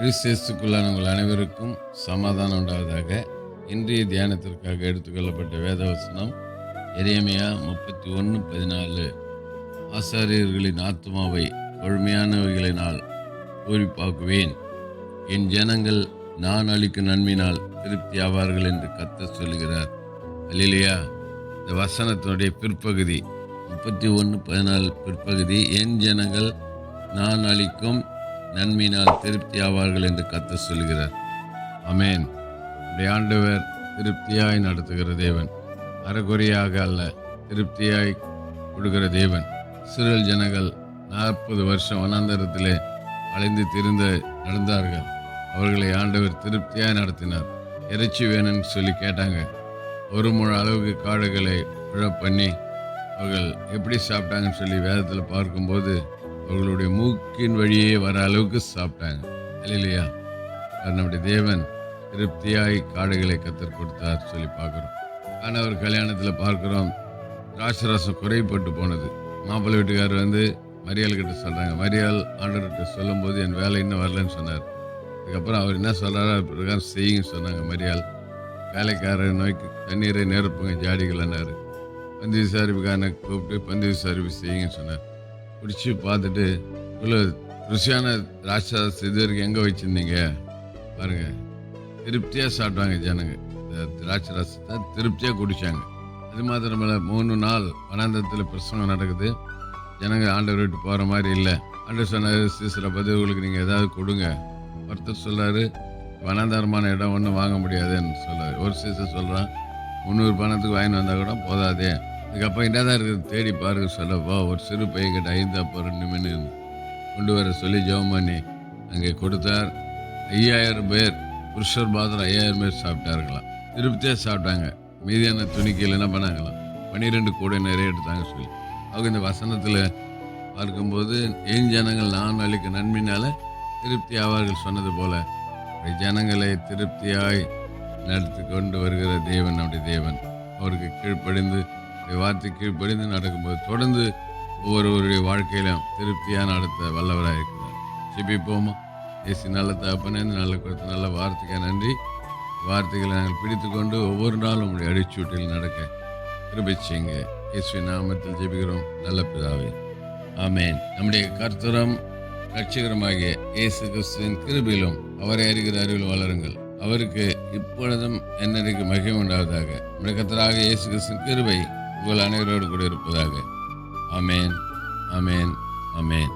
கிறிஸ்தேசுக்குள்ளான உங்கள் அனைவருக்கும் சமாதானம் உண்டாவதாக இன்றைய தியானத்திற்காக எடுத்துக்கொள்ளப்பட்ட வேதவசனம் எரியமையா முப்பத்தி ஒன்று பதினாலு. ஆசாரியர்களின் ஆத்மாவை கொழுமையானவைகளினால் பூரிப்பாக்குவேன். என் ஜனங்கள் நான் அளிக்கும் நன்மையினால் திருப்தி ஆவார்கள் என்று கத்த சொல்கிறார் அல்லையா இந்த வசனத்தினுடைய பிற்பகுதி முப்பத்தி ஒன்று பதினாலு பிற்பகுதி என் ஜனங்கள் நான் அளிக்கும் நன்மையினால் திருப்தி ஆவார்கள் என்று கத்த சொல்கிறார் அமேன் ஆண்டவர் திருப்தியாய் நடத்துகிற தேவன். அறகுறையாக அல்ல திருப்தியாய் கொடுக்கிற தேவன். இஸ்ரேல் ஜனங்கள் நாற்பது வருஷம் வனாந்தரத்திலே அலைந்து திரிந்து நடந்தார்கள். அவர்களை ஆண்டவர் திருப்தியாய் நடத்தினார். இறைச்சி வேணும்னு சொல்லி கேட்டாங்க. ஒரு முழு அளவுக்கு காடுகளை விழ பண்ணி அவர்கள் எப்படி சாப்பிட்டாங்கன்னு சொல்லி வேதத்தில் பார்க்கும்போது அவர்களுடைய மூக்கின் வழியே வர அளவுக்கு சாப்பிட்டாங்க. இல்லையா நம்முடைய தேவன் திருப்தியாய் காடுகளை கத்தர் கொடுத்தார் சொல்லி பார்க்குறோம். ஆனால் அவர் கல்யாணத்தில் பார்க்குறோம் ராசராசம் குறைப்பட்டு போனது. மாப்பிள்ளை வீட்டுக்காரர் வந்து மரியாள் கிட்ட சொல்கிறாங்க மரியாள் ஆண்டவர்கிட்ட சொல்லும்போது என் வேலை இன்னும் வரலன்னு சொன்னார். அதுக்கப்புறம் அவர் என்ன சொல்கிறாரோ அது பிரகாரம் செய்யுங்கன்னு சொன்னாங்க மரியாள். வேலைக்காரர் நோய்க்கு தண்ணீரை நிரப்புங்க ஜாடிகள்னாரு பந்து விசாரிப்புக்கான கூப்பிட்டு பந்து விசாரிப்பு செய்யுங்கன்னு சொன்னார். குடிச்சு பார்த்துட்டு இவ்வளோ ருசியான திராட்சை இது வரைக்கும் எங்கே வச்சுருந்தீங்க? பாருங்கள் திருப்தியாக சாப்பிட்டாங்க ஜனங்க. இந்த திராட்சை ரசத்தை திருப்தியாக குடித்தாங்க அது மாத்திரமில்ல மூணு நாள் வனாந்தரத்தில் பிரசங்கம் நடக்குது. ஜனங்க ஆண்டவர் விட்டு போகிற மாதிரி இல்லை. ஆண்டவர் சொன்னார் சில பதிவுகளுக்கு நீங்கள் ஏதாவது கொடுங்க. ஒருத்தர் சொல்கிறாரு வனாந்தரமான இடம் ஒன்றும் வாங்க முடியாதுன்னு சொல்றாரு. ஒரு சீசர் சொல்கிறான் முந்நூறு பணத்துக்கு வாங்கின்னு வந்தால் கூட போதாதே. அதுக்கப்புறம் என்னதான் இருக்குது? தேடி பாருங்க சொல்லப்பா ஒரு சிறு பையன்கிட்ட ஐந்து அப்போ ரெண்டு கொண்டு வர சொல்லி ஜெபம் பண்ணி அங்கே கொடுத்தார். ஐயாயிரம் பேர் புருஷர் பாத்திரம் ஐயாயிரம் பேர் சாப்பிட்டார்களாம். திருப்தியாக சாப்பிட்டாங்க. மீதியான துணிக்கையில் என்ன பண்ணாங்களாம். பன்னிரெண்டு கூடை நிறைய எடுத்தாங்க சொல்லி. அவங்க இந்த வசனத்தில் பார்க்கும்போது ஏன் ஜனங்கள் நான் அளிக்க நன்மையினால் திருப்தி ஆவார்கள் சொன்னது போல ஜனங்களை திருப்தியாய் நடத்தி கொண்டு வருகிற தேவன் நம்முடைய தேவன். அவருக்கு கீழ்ப்படிந்து அவருடைய வார்த்தை கீழ்ப்படிந்து நடக்கும்போது தொடர்ந்து ஒவ்வொருவருடைய வாழ்க்கையிலும் திருப்தியாக நடத்த வல்லவராக இருக்கிறார். ஜெபிப்போமா? ஏசி நல்ல தகப்பனே நல்ல கொடுத்த நல்ல வார்த்தைக்காக நன்றி. வார்த்தைகளை நாங்கள் பிடித்துக்கொண்டு ஒவ்வொரு நாளும் உங்களுடைய அடிச்சூட்டில் நடக்க கிருபை செய்யுங்க. இயேசுவின் நாமத்தில் ஜெபிக்கிறோம். நல்ல பிதாவே. ஆமேன். நம்முடைய கர்த்தரம் ரட்சகரமாகிய இயேசு கிறிஸ்துவின் கிருபிலும் அவரை அறிகிற அறிவில் வளருங்கள். அவருக்கு இப்பொழுதும் என்னைக்கு மகிழ்வுண்டாவதாக உண்டாவதாக. நம்முடைய கர்த்தராக இயேசு கிறிஸ்துவின் கிருபை உங்கள் அனைவரோடு கூட இருப்பதாக. அமேன் அமேன் அமேன்